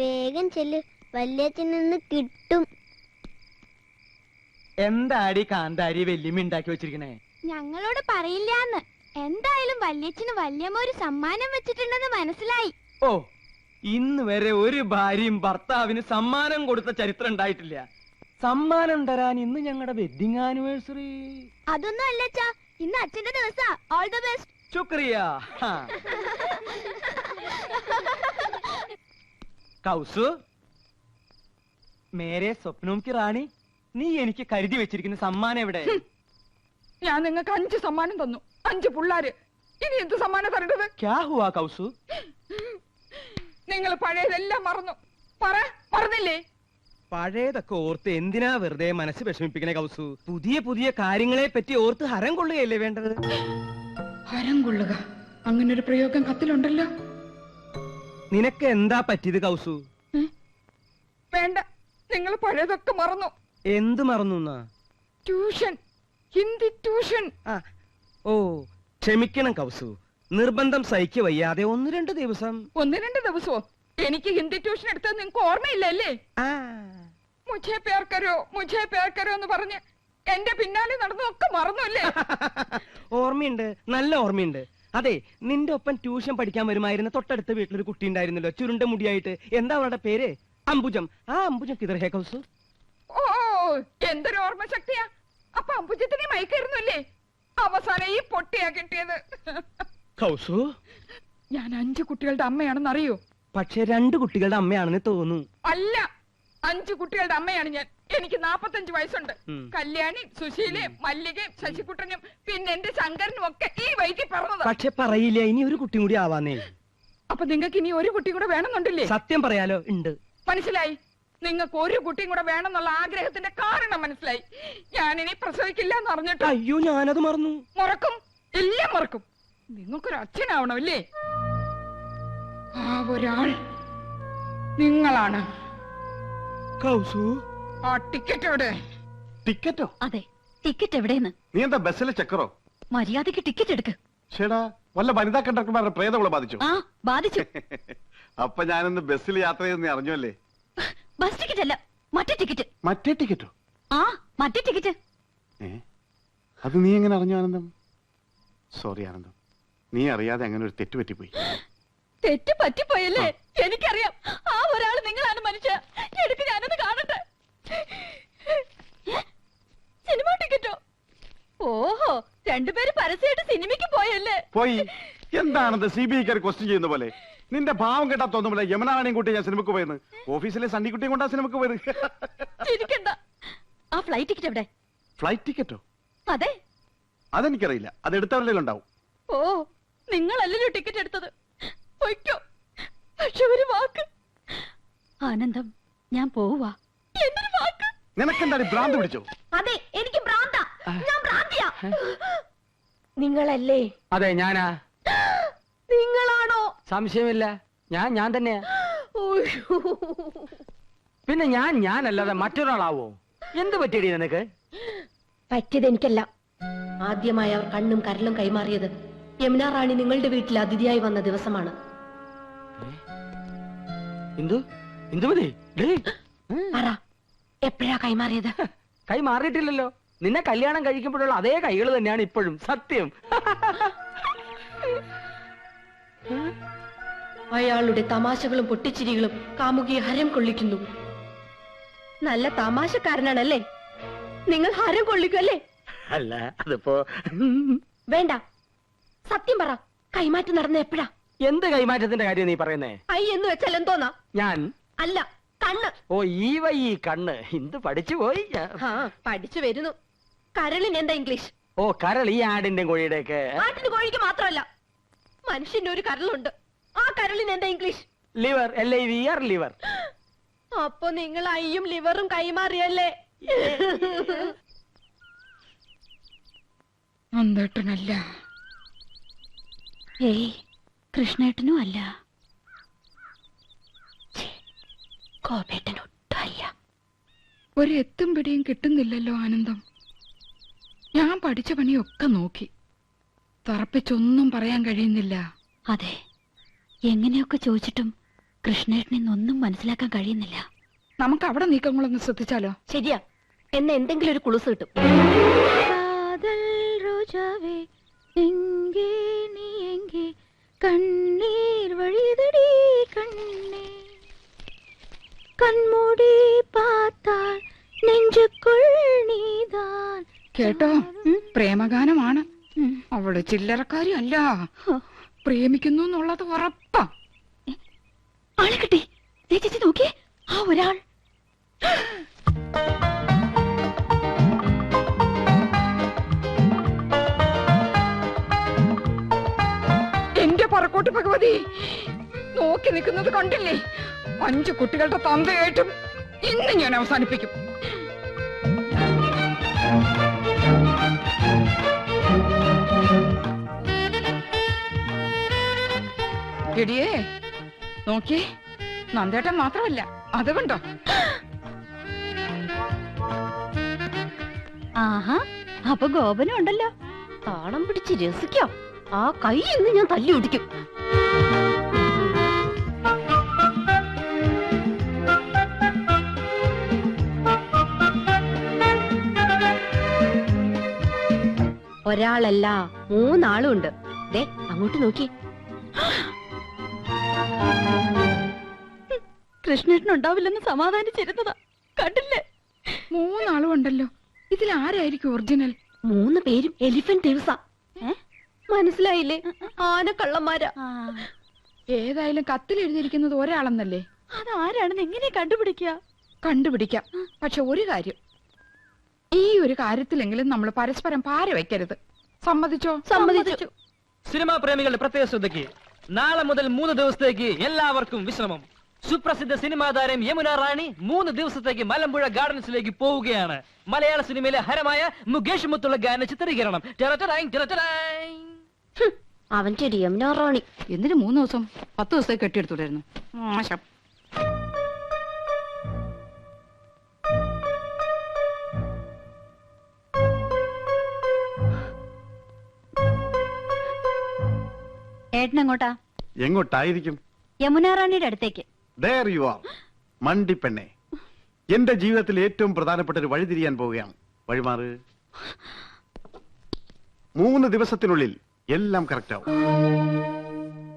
വേഗം ചെല്ല്. നിന്ന് കിട്ടും. എന്താടി കാന്താരി വെല്ലുമി ഉണ്ടാക്കി വെച്ചിരിക്കണേ? ഞങ്ങളോട് പറയില്ലാന്ന്. എന്തായാലും വല്യച്ഛന് വല്യമ്മ ഒരു സമ്മാനം വെച്ചിട്ടുണ്ടെന്ന് മനസ്സിലായി. ഓ ഇന്ന് വരെ ഒരു ഭാര്യയും ഭർത്താവിന് സമ്മാനം കൊടുത്ത ചരിത്രം ഉണ്ടായിട്ടില്ല. സമ്മാനം തരാൻ ഇന്ന് ഞങ്ങളുടെ വെഡിങ് ആനിവേഴ്സറി അതൊന്നും അല്ലച്ചാ ഇന്ന് അച്ഛന്റെ ദിവസാ. All the best ശുക്രിയ. കൗസു. മേരെ സ്വപ്നവും റാണി നീ എനിക്ക് കരുതി വെച്ചിരിക്കുന്ന സമ്മാനം എവിടെ? ഞാൻ നിങ്ങൾക്ക് അഞ്ച് സമ്മാനം തന്നു. അഞ്ച് പിള്ളാര്. ഇനി എന്ത് സമ്മാനം തരേണ്ടത്? ക്യാ ഹുവാ കൗസു? നിങ്ങൾ പഴയതെല്ലാം മറന്നു. പറ മറന്നില്ലേ? പഴയതൊക്കെ ഓർത്ത് എന്തിനാ വെറുതെ മനസ്സ് വിഷമിപ്പിക്കണേ കൗസു? പുതിയ പുതിയ കാര്യങ്ങളെ പറ്റി ഓർത്ത് ഹരം കൊള്ളുകയല്ലേ വേണ്ടത്? ഹരം കൊള്ളുക. അങ്ങനൊരു പ്രയോഗം കത്തിലുണ്ടല്ലോ. നിനക്ക് എന്താ പറ്റിയത് കൗസു? വേണ്ട. നിങ്ങൾ പഴയതൊക്കെ മറന്നു. എന്ത് മറന്നു ട്യൂഷൻ. ഹിന്ദി ട്യൂഷൻ. ഓ ക്ഷമിക്കണം കൗസു. നിർബന്ധം സഹിക്ക വയ്യാതെ ഒന്ന് രണ്ട് ദിവസം. ഒന്ന് രണ്ട് ദിവസമോ എനിക്ക് ഹിന്ദി ട്യൂഷൻ എടുത്തത് നിങ്ങൾക്ക് ഓർമ്മയില്ലല്ലേ മുജേ പേർക്കരോ മുझे പേർ കരോ എന്ന് പറഞ്ഞ് എന്റെ പിന്നാലെ നടന്നതൊക്കെ മറന്നു അല്ലേ? ഓർമ്മയുണ്ട്. നല്ല ഓർമ്മയുണ്ട്. അതെ നിന്റെ ഒപ്പം ട്യൂഷൻ പഠിക്കാൻ വരുമായിരുന്ന തൊട്ടടുത്ത വീട്ടിലൊരു കുട്ടി ഉണ്ടായിരുന്നല്ലോ ചുരുണ്ട മുടിയായിട്ട്. എന്താ അവളുടെ പേര്? അംബുജം. ആ അംബുജം കിതർ ഹേക്കൗസ് ഓ എന്തൊരു ഓർമ്മ ശക്തിയാ അപ്പൊ അംബുജത്തിനെ മയക്കായിരുന്നല്ലേ അവസാനം ഈ പൊട്ടിയാ കിട്ടിയത്. കൗസു? ഞാൻ അഞ്ചു കുട്ടികളുടെ അമ്മയാണെന്ന് അറിയോ പക്ഷെ രണ്ട് കുട്ടികളുടെ അമ്മയാണെന്ന് തോന്നുന്നു. അല്ല അഞ്ചു കുട്ടികളുടെ അമ്മയാണ് ഞാൻ. എനിക്ക് നാപ്പത്തഞ്ച് വയസ്സുണ്ട്. കല്യാണി സുശീലയും മല്ലികയും ശശികുട്ടനും പിന്നെ എന്റെ ശങ്കരനും ഒക്കെ ഈ വൈകി പറഞ്ഞത് പക്ഷെ പറയില്ല ഇനി ഒരു കുട്ടി കൂടി ആവാന്നേ. അപ്പൊ നിങ്ങൾക്ക് ഇനി ഒരു കുട്ടി കൂടെ വേണമെന്നുണ്ടല്ലേ? സത്യം പറയാലോ ഉണ്ട്. മനസ്സിലായി? നിങ്ങൾക്ക് ഒരു കുട്ടിയും കൂടെ വേണമെന്നുള്ള ആഗ്രഹത്തിന്റെ കാരണം മനസ്സിലായി. ഞാൻ ഇനി പ്രസവിക്കില്ല എന്ന് അറിഞ്ഞിട്ട്. അയ്യോ ഞാനത് മറന്നു. മറക്കും. എല്ലാം മറക്കും. നിങ്ങൾക്കൊരു അച്ഛനാവണമല്ലേ? ആ ഒരാൾ നിങ്ങളാണ്. കൗസു? ആ ടിക്കറ്റ് എവിടെ? ടിക്കറ്റോ? അതെ ടിക്കറ്റ് എവിടെയെന്ന്? നീ എന്താ ബസ്സിലെ ചക്കറോ? മര്യാദയ്ക്ക് ടിക്കറ്റ് എടുക്ക്. ചേടാ വല്ല വനിതാ കണ്ടക്ടർമാരുടെ പ്രേതങ്ങളെ ബാധിച്ചു? ആ ബാധിച്ചു. അപ്പൊ ഞാനിന്ന് ബസ്സിൽ യാത്ര ചെയ്ത് നീ അറിഞ്ഞല്ലേ ബസ് ടിക്കറ്റ് അല്ല മറ്റേ ടിക്കറ്റ്. മറ്റേ ടിക്കറ്റോ? ആ മറ്റേ ടിക്കറ്റ്. ഏ അത് നീ എങ്ങനെ അറിഞ്ഞു ആനന്ദം? സോറി ആനന്ദം. നീ അറിയാതെ അങ്ങനെ ഒരു തെറ്റ് പറ്റിപ്പോയി. തെറ്റ് പറ്റിപ്പോയല്ലേ എനിക്കറിയാം. ആ ഒരാൾ നിങ്ങളാണ് മനുഷ്യ. എടുക്ക് ഞാനത് കാണട്ടെ. സിനിമ ടിക്കറ്റോ? ഓഹോ രണ്ടുപേര് പരസ്യമായിട്ട് സിനിമയ്ക്ക് പോയല്ലേ? പോയി. എന്താണത് സി ബി ഐക്കാർ ക്വസ്റ്റ്യൻ ചെയ്യുന്ന പോലെ? നിന്റെ ഭാവം കേട്ടാ തോന്നുമ്പോൾ യമനാണിയും കൂട്ടി ഞാൻ സിനിമക്ക് പോയെന്ന്. ഓഫീസിലെ സണ്ണിക്കുട്ടിയും കൊണ്ടാ സിനിമക്ക് പോയത്. ചിരിക്കണ്ട. ആ ഫ്ലൈറ്റ് ടിക്കറ്റ് എവിടെ? ഫ്ലൈറ്റ് ടിക്കറ്റോ അതെ. അതെനിക്കറിയില്ല. അത് എടുത്തവരല്ലേ ഉണ്ടാവും ഓ നിങ്ങളല്ലല്ലോ ടിക്കറ്റ് എടുത്തത്. പൊയ്ക്കോ. പക്ഷെ ഒരു വാക്ക്. ആനന്ദം ഞാൻ പോവാ എന്തൊരു വാക്ക്? നിനക്കെന്താണ് ഈ ഭ്രാന്ത് പിടിച്ചോ? അതെ എനിക്ക് ഭ്രാന്ത. ഞാൻ ഭ്രാന്തിയാ. നിങ്ങളല്ലേ? അതെ ഞാനാ. നിങ്ങളാണോ? സംശയമില്ല. ഞാൻ ഞാൻ തന്നെയാ. ഉയ്യോ. പിന്നെ ഞാൻ ഞാനല്ലാതെ മറ്റൊരാളാവോ? എന്ത് പറ്റിയടി നിനക്ക്? പറ്റിയത് എനിക്കല്ല. ആദ്യമായി അവർ കണ്ണും കരലും കൈമാറിയത്. യമുന റാണി നിങ്ങളുടെ വീട്ടിൽ അതിഥിയായി വന്ന ദിവസമാണ്. ഇന്ദു ഇന്ദുമതി പറ. എപ്പോഴാ കൈമാറിയത് കൈ മാറിയിട്ടില്ലല്ലോ. നിന്നെ കല്യാണം കഴിക്കുമ്പോഴുള്ള അതേ കൈകൾ തന്നെയാണ് ഇപ്പോഴും. സത്യം. അയാളുടെ തമാശകളും പൊട്ടിച്ചിരികളും കാമുകിയെ ഹരം കൊള്ളിക്കുന്നു. നല്ല തമാശക്കാരനാണല്ലേ? നിങ്ങൾ ഹരം കൊള്ളിക്കല്ലേ അല്ല അതിപ്പോ വേണ്ട. സത്യം പറ. കൈമാറ്റം നടന്ന എപ്പോഴാ? എന്ത് കൈമാറ്റത്തിന്റെ കാര്യം നീ പറയുന്നേ? ഐ എന്ന് വെച്ചാൽ എന്തോന്നാ? ഞാൻ? അല്ല കണ്ണ്. ഓ ഈ വൈ ഈ കണ്ണ്. ഇന്ന് പഠിച്ചു പോയി ഞാൻ. ആ പഠിച്ചു വരുന്നു. കരളിന് എന്താ ഇംഗ്ലീഷ്? ഓ കരൾ ഈ ആടിന്റെ കോഴിയുടെ ഒക്കെ ആട്ടിന് കോഴിക്ക് മാത്രമല്ല മനുഷ്യന്റെ ഒരു കരളുണ്ട്. ആ കരളിന് എന്താ English? Liver L I V R liver. അപ്പൊ നിങ്ങൾ അയ്യും ലിവറും കൈമാറിയല്ലേ? അന്തേട്ടനല്ല ഏയ് കൃഷ്ണേട്ടനും അല്ല. ഒരെത്തും ഒരു എത്തും പിടിയും കിട്ടുന്നില്ലല്ലോ ആനന്ദം. ഞാൻ പഠിച്ച പണിയൊക്കെ നോക്കി. തറപ്പിച്ചൊന്നും പറയാൻ കഴിയുന്നില്ല. അതെ എങ്ങനെയൊക്കെ ചോദിച്ചിട്ടും കൃഷ്ണേട്ടനൊന്നും മനസ്സിലാക്കാൻ കഴിയുന്നില്ല. നമുക്ക് അവിടെ നീക്കങ്ങളൊന്ന് ശ്രദ്ധിച്ചാലോ? ശരിയാ എന്നെ എന്തെങ്കിലും ഒരു കുളുസ് കിട്ടും. കണ്ണീർ വഴിതടി കണ്ണേ. കൺമൂടി പാത്താൽ നെഞ്ചുക്കുൾ നീതാൻ കേട്ടോ പ്രേമഗാനമാണ്. അവൾ ചില്ലറക്കാരി അല്ല പ്രേമിക്കുന്നു എന്നുള്ളത് ഉറപ്പാ. നോക്കി കിട്ടി. ആ ഒരാൾ. എന്റെ ഭഗവതി. നോക്കി നിൽക്കുന്നത് കണ്ടില്ലേ? അഞ്ചു കുട്ടികളുടെ തന്തയായിട്ടും ഇന്ന് ഞാൻ അവസാനിപ്പിക്കും. എടിയേ നോക്കിയേ നന്ദേട്ടൻ മാത്രമല്ല അത് കണ്ടോ? ആഹാ അപ്പൊ ഗോപനുണ്ടല്ലോ താളം പിടിച്ച് രസിക്കാം. ആ കൈ ഇന്ന് ഞാൻ തല്ലി ഒടിക്കും ഒരാളല്ല മൂന്നാളും ഉണ്ട് ദേ അങ്ങോട്ട് നോക്കി. കൃഷ്ണേട്ടൻ ഉണ്ടാവില്ലെന്ന് സമാധാനിച്ചിരുന്നതാ. കണ്ടില്ലേ? മൂന്നാളും ഉണ്ടല്ലോ ഇതിൽ ആരായിരിക്കും ഒറിജിനൽ? മൂന്ന് പേരും എലിഫന്റ് ദിവസ. മനസ്സിലായില്ലേ? ആന കള്ളന്മാരാ ഏതായാലും കത്തിൽ എഴുതിയിരിക്കുന്നത് ഒരാളെന്നല്ലേ? അതാരാണെന്ന് എങ്ങനെ കണ്ടുപിടിക്കുക? കണ്ടുപിടിക്കാം. പക്ഷെ ഒരു കാര്യം ഈ ഒരു കാര്യത്തിലെങ്കിലും നമ്മൾ പരസ്പരം പാര വെക്കരുത്. സമ്മതിച്ചോ? സമ്മതിച്ചു. സിനിമാ പ്രേമികളുടെ പ്രത്യേക ശ്രദ്ധയ്ക്ക് നാളെ മുതൽ മൂന്ന് ദിവസത്തേക്ക് എല്ലാവർക്കും വിശ്രമം. സുപ്രസിദ്ധ സിനിമാ താരം യമുന റാണി മൂന്ന് ദിവസത്തേക്ക് മലമ്പുഴ ഗാർഡൻസിലേക്ക് പോവുകയാണ്. മലയാള സിനിമയിലെ ഹരമായ മുകേഷ് മുത്തുള്ള ഗാന ചിത്രീകരണം. ടെററ്ററായിങ്, ടെററ്ററായിങ്. അവൻ ഒരു യമുന റാണി. എന്തിനു മൂന്ന് ദിവസം? പത്ത് ദിവസത്തേക്ക് കെട്ടിയെടുത്തു മോശം. ഏട്ടൻ എങ്ങോട്ടാ എങ്ങോട്ടായിരിക്കും യമുനാറാണിയുടെ അടുത്തേക്ക്. You are. മണ്ടിപ്പെണ്ണെ എന്റെ ജീവിതത്തിൽ ഏറ്റവും പ്രധാനപ്പെട്ട ഒരു വഴിതിരിയാൻ പോവുകയാണ്. വഴിമാറ്. മൂന്ന് ദിവസത്തിനുള്ളിൽ എല്ലാം കറക്റ്റ് ആവും.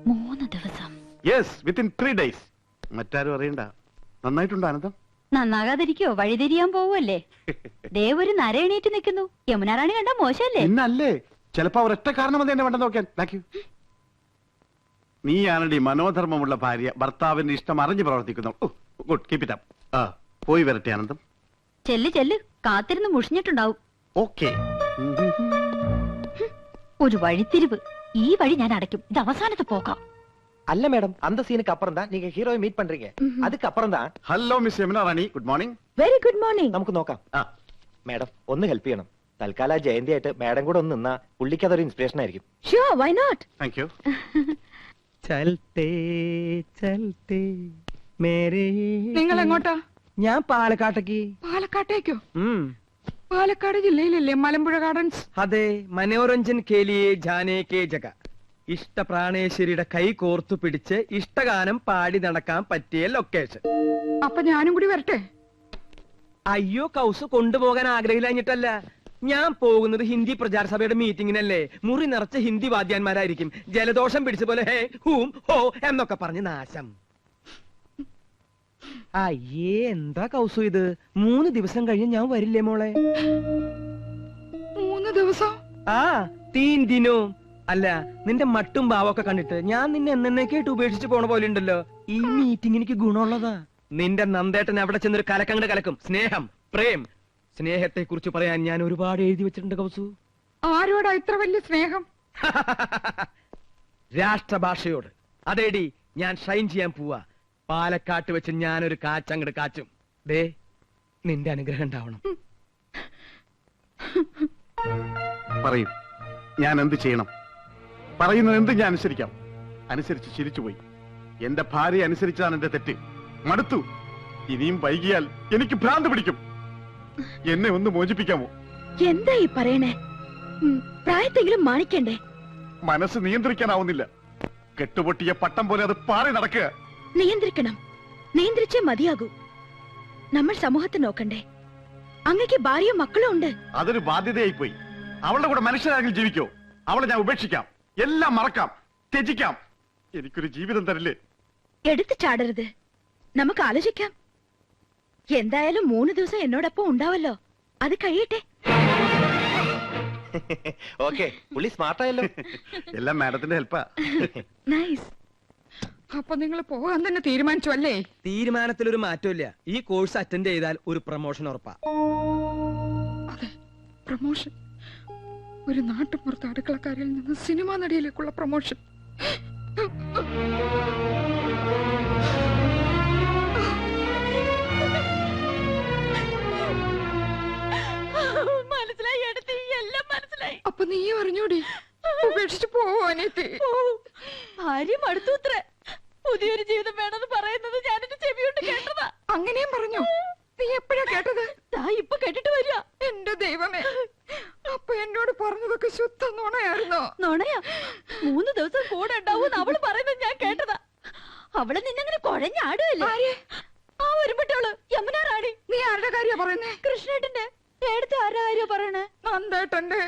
മൂന്ന് ദിവസം. യെസ് വിത്തിൻ ത്രീ ഡേയ്സ് മറ്റാരും അറിയണ്ട. നന്നായിട്ടുണ്ടോ ആനന്ദം നന്നാകാതിരിക്കോ? വഴിതിരിയാൻ പോവല്ലേ ദേവ് ഒരു നരയണീറ്റ് നിൽക്കുന്നു. യമുനാറാണി കണ്ട മോശമല്ലേ? ചിലപ്പോ അവർ ഒറ്റ കാരണം എന്നെ വേണ്ട നോക്കാൻ താങ്ക് യു നീയാണടി മനോധർമ്മമുള്ള ഭാര്യ. ഭർത്താവിന്റെ ഇഷ്ടം അറിഞ്ഞു പ്രവർത്തിക്കുന്നു. ഗുഡ് കീപ് ഇറ്റ് അപ്പ് പോയി വരട്ടെ ആനന്ദം ചെല്ല് ചെല്ല്. കാത്തിരുന്ന് മുഷിഞ്ഞിട്ടുണ്ടാവും. ഓക്കെ. ഒരു വഴിത്തിരിവ്. ഈ വഴി ഞാൻ അടയ്ക്കും. ഇത് അവസാനത്ത് പോക്കാം. അല്ല മേഡം. அந்த സീനക്ക് അപ്പുറം தான் നിങ്ങൾ ഹീറോയെ മീറ്റ് பண்றீங்க அதுக்கு അപ്പുറം தான் hello miss Yamuna Rani good morning very good morning നമുക്ക് നോക്കാം. ആ. മാഡം ഒന്ന് ഹെൽപ്പ് ചെയ്യണം. തൽക്കാല ജയന്തി ആയിട്ട് മേഡം കൂടെ ഒന്ന് നിന്നാ പുള്ളിക്ക് അതൊരു ഇൻസ്പിറേഷൻ ആയിരിക്കും. Sure why not thank you ചൽത്തേ ചൽത്തേ മേരേ. നിങ്ങൾ എങ്ങോട്ടാ ഞാൻ പാലക്കാട്ടേക്ക്. പാലക്കാട്ടേക്കോ? പാലക്കാട് ജില്ലയിലല്ലേ? മലമ്പുഴ ഗാർഡൻസ്? അതെ മനോരഞ്ജൻ കേലിയെ ജാനേ കേ ജഗ ഇഷ്ട പ്രാണേശ്വരിയുടെ കൈ കോർത്തു പിടിച്ച് ഇഷ്ടഗാനം പാടി നടക്കാൻ പറ്റിയ ലൊക്കേഷൻ. അപ്പൊ ഞാനും കൂടി വരട്ടെ? അയ്യോ കൗസ് കൊണ്ടുപോകാൻ ആഗ്രഹമില്ലഞ്ഞിട്ടല്ല. ഞാൻ പോകുന്നത് ഹിന്ദി പ്രചാര സഭയുടെ മീറ്റിങ്ങിനല്ലേ. മുറി നിറച്ച ഹിന്ദി വാദ്യാന്മാരായിരിക്കും. ജലദോഷം പിടിച്ച പോലെ ഹേ ഹൂം ഹോ എന്നൊക്കെ പറഞ്ഞ് നാശം. അയ്യേ എന്താ കൗസു ഇത്? മൂന്ന് ദിവസം കഴിഞ്ഞ് ഞാൻ വരില്ലേ മോളെ? മൂന്ന് ദിവസം? ആ തീൻ ദിനോ അല്ല നിന്റെ മട്ടും ഭാവമൊക്കെ കണ്ടിട്ട് ഞാൻ നിന്നെ എന്നേക്കായിട്ട് ഉപേക്ഷിച്ച് പോണ പോലെ ഉണ്ടല്ലോ. ഈ മീറ്റിംഗ് എനിക്ക് ഗുണമുള്ളതാ. നിന്റെ നന്ദേട്ടൻ അവിടെ ചെന്നൊരു കലക്കങ്ങട് കലക്കും. സ്നേഹം പ്രേം സ്നേഹത്തെ കുറിച്ച് പറയാൻ ഞാൻ ഒരുപാട് എഴുതി വെച്ചിട്ടുണ്ട് കൗസു. ആരോടാ ഇത്ര വലിയ സ്നേഹം? രാഷ്ട്രഭാഷയോട്. അതേടി ഞാൻ ഷൈൻ ചെയ്യാൻ പോവാ. പാലക്കാട്ട് വെച്ച് ഞാനൊരു കാച്ചങ്ങട് കാച്ചും ദേ നിന്റെ അനുഗ്രഹം ഉണ്ടാവണം. പറയൂ. ഞാൻ എന്ത് ചെയ്യണം? പറയുന്നത് എന്ത് ഞാൻ അനുസരിക്കാം. അനുസരിച്ച് ചിരിച്ചുപോയി എന്റെ ഭാര്യ അനുസരിച്ചതാണ് എന്റെ തെറ്റ്. മടുത്തു. ഇനിയും വൈകിയാൽ എനിക്ക് ഭ്രാന്ത് പിടിക്കും. എന്നെ ഒന്ന് മോചിപ്പിക്കാമോ? എന്താ ഈ പറയണേ? പ്രായത്തെങ്കിലും മാണിക്കണ്ടേ മനസ്സ് നിയന്ത്രിക്കാനാവുന്നില്ല. കെട്ടുപൊട്ടിയ പട്ടം പോലെ അത് പാറി നടക്കുക. നിയന്ത്രിക്കണം. നിയന്ത്രിച്ചേ മതിയാകൂ. നമ്മൾ സമൂഹത്തെ നോക്കണ്ടേ? അങ്ങക്ക് ഭാര്യയും മക്കളും ഉണ്ട്. അതൊരു ബാധ്യതയായി പോയി അവളുടെ കൂടെ മനുഷ്യരാകും ജീവിക്കോ? അവളെ ഞാൻ ഉപേക്ഷിക്കാം. എല്ലാം മറക്കാം. ത്യജിക്കാം. എനിക്കൊരു ജീവിതം തരില്ലേ? എടുത്തു ചാടരുത്. നമുക്ക് ആലോചിക്കാം. എന്തായാലും മൂന്ന് ദിവസം എന്നോടൊപ്പം ഉണ്ടാവല്ലോ. അത് കഴിയട്ടെ. ഓക്കെ പുള്ളി സ്മാർട്ടായല്ലോ. എല്ലാം മാഡത്തിന്റെ ഹെൽപ്പാ. നൈസ്. അപ്പൊ നിങ്ങൾ പോകാൻ തന്നെ തീരുമാനിച്ചു അല്ലേ തീരുമാനത്തിൽ ഒരു മാറ്റമില്ല. ഈ കോഴ്സ് അറ്റൻഡ് ചെയ്താൽ ഒരു പ്രൊമോഷൻ ഉറപ്പാ. അതെ പ്രൊമോഷൻ ഒരു നാട്ടുപുറത്ത് അടുക്കളക്കാരിൽ നിന്ന് സിനിമാ നടിയിലേക്കുള്ള പ്രൊമോഷൻ നീ ഉപേക്ഷിച്ചു പോവാനേത്തി ഭാര്യ മടുത്തൂത്രേ. പുതിയൊരു ജീവിതം വേണമെന്ന് പറയുന്നത് ഞാൻ എന്റെ ചെവിയോട്ട് കേട്ടതാ. അങ്ങനെയും പറഞ്ഞു. നീ എപ്പോഴാ കേട്ടത്? ദാ ഇപ്പൊ കേട്ടിട്ട് വരിക. എന്റെ ദൈവമേ. അപ്പൊ എന്നോട് പറഞ്ഞതൊക്കെ ശുദ്ധ നുണയായിരുന്നോ? നുണയാ? മൂന്ന് ദിവസം കൂടെ ഉണ്ടാവും അവൾ പറയുന്നത് ഞാൻ കേട്ടതാ. അവൾ നിന്നങ്ങനെ കുഴഞ്ഞാടുകയല്ലേ? ആ ഒരുപെട്ടവൾ യമുന റാണി നീ ആരുടെ കാര്യ പറയുന്നേ? കൃഷ്ണേട്ടന്റെ എടുത്ത് ആരുടെ കാര്യ പറയണേ? നന്ദേട്ടന്റെ.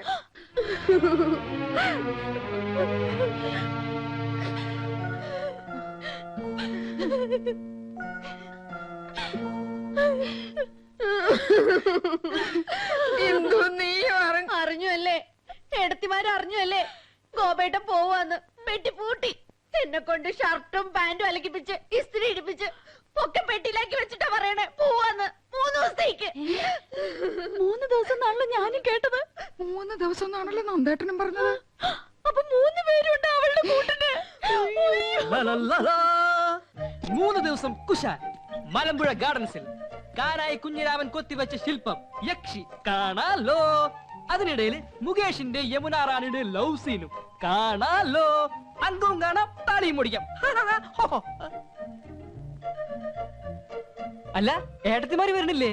എന്തു നീ അറിഞ്ഞ അല്ലേ? എടത്തിമാര് അറിഞ്ഞു അല്ലേ? ഗോപേട്ടൻ പോവാന്ന്. വെട്ടിപ്പൂട്ടി എന്നെ കൊണ്ട് ഷർട്ടും പാന്റും അലക്കിപ്പിച്ച് ഇസ്തിരി ഇടിപ്പിച്ച് ഒക്കെ പെട്ടിയിലാക്കി വെച്ചിട്ടാ പറയണേ. പോവാന്ന്. മൂന്ന് ദിവസത്തേക്ക്. മൂന്ന് ദിവസം നാളിൽ ഞാനും കേട്ടത്. മൂന്ന് ദിവസം എന്നാണല്ലോ നന്ദേട്ടനും പറഞ്ഞത്. അപ്പൊ മൂന്ന് പേരുണ്ട് അവളുടെ കൂട്ടിന്? മൂന്ന് ദിവസം കുശാൽ മലമ്പുഴ ഗാർഡൻസിൽ. കാനായി കുഞ്ഞിരാമൻ കൊത്തിവെച്ച ശില്പം യക്ഷി കാണാലോ. അതിനിടയിൽ മുകേഷിന്റെ യമുന റാണിയുടെ ലവ് സീനും കാണാലോ. അങ്കവും കാണാം താളിയും മുടിക്കാം. അല്ല ഏട്ടത്തിമാര് വരുന്നില്ലേ?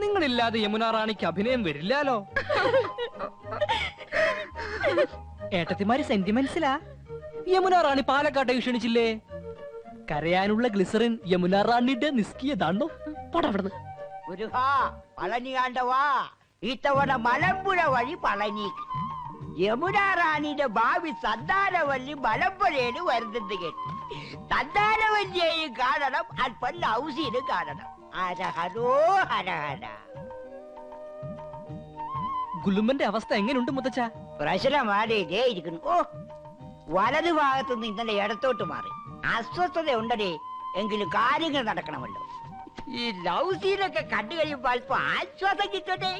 നിങ്ങളില്ലാതെ യമുന റാണിക്ക് അഭിനയം വരില്ലാലോ? ഏട്ടത്തിമാര് സെന്റിമെന്റ്സിലാ? യമുന റാണി പാലക്കാട്ടേക്ക് ക്ഷണിച്ചില്ലേ? കരയാനുള്ള ഗ്ലിസറിൻ യമുന റാണിയുടെ നിസ്കിയതാണോ? പടവിടുന്ന് മലമ്പുഴ വഴി പളനി. യമുന റാണിയുടെ ഭാവി സന്താനവല്ലി മലമ്പുഴയിൽ വരുന്നത് കേട്ടു. സന്താനവല്ലിയെയും കാണണം അല്പം ലൗസിനും കാണണം. ഹരഹരോ ഹരഹര ഗുലുമന്റെ അവസ്ഥ എങ്ങനെയുണ്ട് മുത്തച്ഛ? പ്രശ്നമാടേ ഇതേ ഇരിക്കുന്നു. ഓ വലതു ഭാഗത്തു നിന്ന് ഇന്നലെ ഇടത്തോട്ട് മാറി. അസ്വസ്ഥത ഉണ്ടടേ. എങ്കിലും കാര്യങ്ങൾ നടക്കണമല്ലോ. ഈ ലൗസീനൊക്കെ കണ്ടു കഴിയുമ്പോ അല്പം ആശ്വാസം കിട്ടട്ടെ.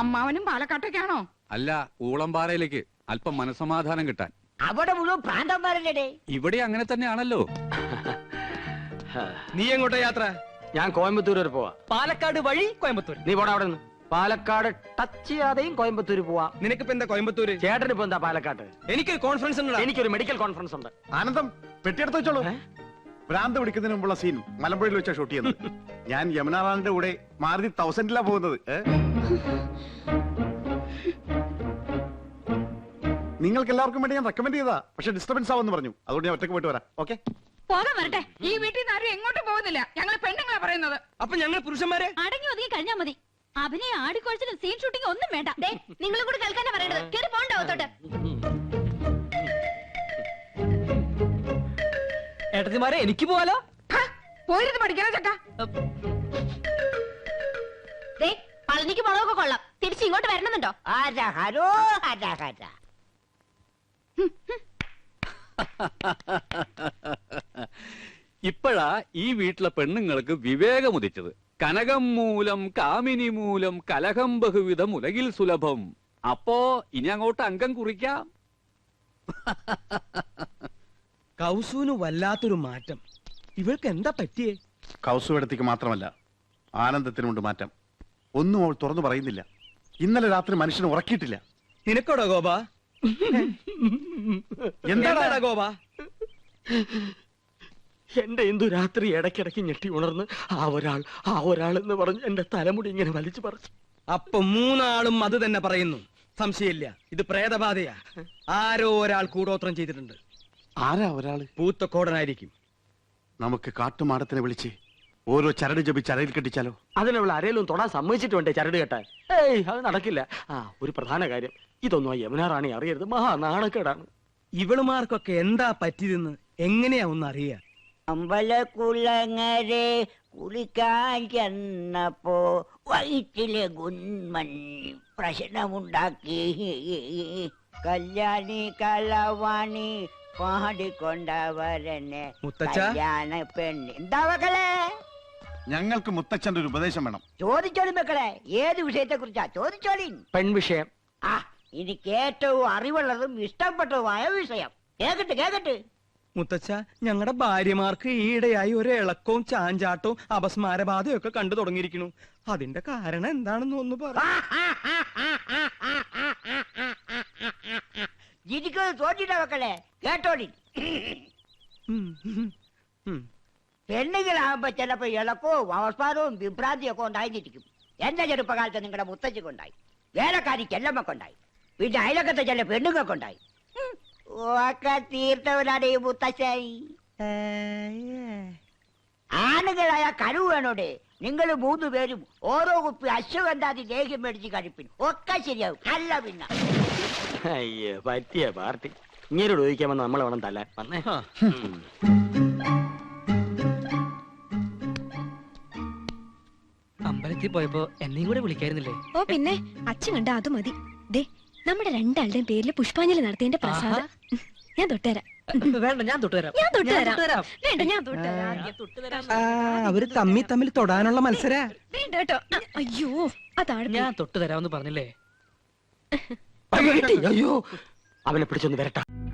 അമ്മാവനും പാലക്കാട്ടേക്കാണോ അല്ല ഊളംപാറയിലേക്ക് അല്പം മനസമാധാനം കിട്ടാൻ. അവിടെ മുഴുവൻ പ്രാന്തന്മാരല്ലേ ഇവിടെ അങ്ങനെ തന്നെയാണല്ലോ. നീ എങ്ങോട്ടാ യാത്ര? ഞാൻ കോയമ്പത്തൂർ വരെ പോവാ. പാലക്കാട് വഴി കോയമ്പത്തൂർ. നീ പോടാ അവിടെ നിന്ന് പാലക്കാട് ടച്ച് ചെയ്യാതെയും കോയമ്പത്തൂർ പോവാ. നിനക്ക് എന്താ കോയമ്പത്തൂര്? ചേട്ടന് ഇപ്പൊ എന്താ പാലക്കാട്ട്? എനിക്കൊരു കോൺഫറൻസ് ഉണ്ട് എനിക്കൊരു മെഡിക്കൽ കോൺഫറൻസ് ഉണ്ട്. ആനന്ദം പെട്ടിയെടുത്ത് വെച്ചോളൂ. ഭ്രാന്ത് പിടിക്കുന്നതിന് മുമ്പുള്ള സീൻ മലമ്പുഴയിൽ വെച്ചാ ഷൂട്ട് ചെയ്യുന്നത്. ഞാൻ യമുനാറാണിന്റെ കൂടെ മാരുതി തൗസൻഡിലാ പോകുന്നത്. നിങ്ങൾക്ക് എല്ലാവർക്കും വേണ്ടി ഞാൻ റെക്കമെൻഡ് ചെയ്താ പക്ഷെ ഡിസ്റ്റർബൻസ് ആവുമെന്ന് പറഞ്ഞു. അതുകൊണ്ട് ഞാൻ ഒറ്റയ്ക്ക് പോയിട്ട് വരാം. ഓക്കെ പോകാൻ വരട്ടെ. ഈ വീട്ടിൽ നിന്ന് ആരും എങ്ങോട്ടും പോകുന്നില്ല. ഞങ്ങൾ പെണ്ണുങ്ങളാ പറയുന്നത്. അപ്പൊ ഞങ്ങൾ പുരുഷന്മാരെ? അടങ്ങി ഒതുങ്ങി കഴിഞ്ഞാ മതി. അഭിനയ ആടിക്കൊഴിച്ചിലും സീൻ ഷൂട്ടിംഗ് ഒന്നും വേണ്ട. നിങ്ങളും കൂടി കേൾക്കാനാ പറയണത്. കേറി പോണ്ടാവത്തോട്ട് ഏട്ടത്തിമാരെ എനിക്ക് പോവാലോ? പോയിരുന്നു പഠിക്കണ ചേട്ടാ ദേ പളനിക്ക് മുളകൊക്കെ കൊള്ളാം. തിരിച്ചു ഇങ്ങോട്ട് വരണമെന്നുണ്ടോ? ഹരോ ഹരാ ഹരഹര ഇപ്പോഴാ ഈ വീട്ടിലെ പെണ്ണുങ്ങൾക്ക് വിവേകമുദിച്ചത്. കനകം മൂലം കാമിനി മൂലം കലഹം ബഹുവിധം ഉലകിൽ സുലഭം. അപ്പോ ഇനി അങ്ങോട്ട് അംഗം കുറിക്കാം. കൗസുവിന് വല്ലാത്തൊരു മാറ്റം. ഇവൾക്ക് എന്താ പറ്റിയേ? കൗസുവടത്തേക്ക് മാത്രമല്ല ആനന്ദത്തിനുണ്ട് മാറ്റം. ഒന്നും അവൾ തുറന്നു പറയുന്നില്ല. ഇന്നലെ രാത്രി മനുഷ്യനെ ഉറക്കിയിട്ടില്ല. നിനക്കോടോ ഗോപ? എന്താടാ? എന്താടാ ഗോപ? എന്റെ ഇന്ദു രാത്രി ഇടയ്ക്കിടയ്ക്ക് ഞെട്ടി ഉണർന്ന് ആ ഒരാൾ ആ ഒരാൾ എന്ന് പറഞ്ഞ് എന്റെ തലമുടി ഇങ്ങനെ വലിച്ചു പറിച്ചു. അപ്പൊ മൂന്നാളും അത് തന്നെ പറയുന്നു. സംശയമില്ല. ഇത് പ്രേതബാധയാ. ആരോ ഒരാൾ കൂടോത്രം ചെയ്തിട്ടുണ്ട്. ആരാ ഒരാൾ? പൂത്തക്കോടനായിരിക്കും നമുക്ക് കാട്ടുമാടത്തിനെ വിളിച്ച് ഓരോ ചരട് ജപിച്ച് അരയിൽ കെട്ടിച്ചാലോ? അതിനുള്ള ആരേലും തൊടാൻ സമ്മതിച്ചിട്ട് വേണ്ടേ ചരട് കെട്ടാൻ. ഏയ് അത് നടക്കില്ല. ആ ഒരു പ്രധാന കാര്യം. ഇതൊന്നും ആ യമുനാറാണി അറിയരുത്. മഹാ നാണക്കേടാണ് ഇവളുമാർക്കൊക്കെ എന്താ പറ്റിയതെന്ന് എങ്ങനെയാ ഒന്ന് അറിയാ അമ്പലക്കുളങ്ങരെ കുളിക്കാൻ ചെന്നപ്പോ വയറ്റിലെ ഗുന്മൻ പ്രശ്നമുണ്ടാക്കി. കല്യാണി കളവാണി പാടിക്കൊണ്ടവരനെ മുത്തച്ഛ? കല്യാണ പെണ്ണ് എന്താ മക്കളെ ഞങ്ങൾക്ക് മുത്തച്ഛന്റെ ഒരു ഉപദേശം വേണം. ചോദിച്ചോളി മക്കളെ. ഏത് വിഷയത്തെ കുറിച്ചാ ചോദിച്ചോളി. പെൺവിഷയം. ആ എനിക്ക് ഏറ്റവും അറിവുള്ളതും ഇഷ്ടപ്പെട്ടതുമായ വിഷയം കേക്കട്ടെ കേക്കട്ടെ മുത്തച്ഛ ഞങ്ങളുടെ ഭാര്യമാർക്ക് ഈയിടെയായി ഒരു ഇളക്കവും ചാഞ്ചാട്ടവും അപസ്മാരബാധയും ഒക്കെ കണ്ടു തുടങ്ങിയിരിക്കുന്നു അതിന്റെ കാരണം എന്താണെന്ന് ഒന്ന് പറ തോറ്റിട്ട മക്കളെ ഉം, ഉം. പെണ്ണുങ്ങളാകുമ്പോ ചിലപ്പോ ഇളക്കവും അവസ്മാരവും വിഭ്രാന്തിയൊക്കെ ഉണ്ടായിരിക്കും എന്റെ ചെറുപ്പകാലത്ത് നിങ്ങളുടെ മുത്തച്ഛക്കുണ്ടായി വേലക്കാരി ചെല്ലമ്മക്കുണ്ടായി പിന്നെ അയലക്കത്തെ ചില പെണ്ണുങ്ങൾക്ക് ഉണ്ടായി. ഒക്കെ ഈ മുത്തശ്ശായി ആണുങ്ങളായ കഴിവ് വേണോടെ നിങ്ങൾ മൂന്ന് പേരും ഓരോ കുപ്പി അശ്വഗന്ധാതി ലേഹ്യം മേടിച്ച് കഴിപ്പിൻ. ഒക്കെ ശരിയാവും. അല്ല പിന്നെ അയ്യോ പറ്റിയ പാർട്ടി. ഇങ്ങനെ ചോദിക്കാമെന്ന് നമ്മളെ വേണം തല്ലാൻ. വന്നേ. അമ്പലത്തിൽ പോയപ്പോ എന്നെയും കൂടെ വിളിക്കായിരുന്നില്ലേ? ഓ പിന്നെ. അച്ഛൻ കണ്ട അത് മതി. ദേ നമ്മുടെ രണ്ടാളുടെയും പേരിൽ പുഷ്പാഞ്ജലി നടത്തിയതിന്റെ പ്രസാദ. ഞാൻ തൊട്ടുതരാം. വേണ്ട ഞാൻ തൊട്ടുതരാം. ഞാൻ തൊട്ടുതരാം. വേണ്ട ഞാൻ തൊട്ടുതരാം. ആ, അവർ തമ്മി തമ്മിൽ തൊടാനുള്ള മത്സര. വേണ്ട കേട്ടോ. ആ, അയ്യോ അതാണ് ഞാൻ തൊട്ടുതരാമെന്ന് പറഞ്ഞില്ലേ. അയ്യോ. അവനെ പിടിച്ചൊന്ന് വരട്ടെ.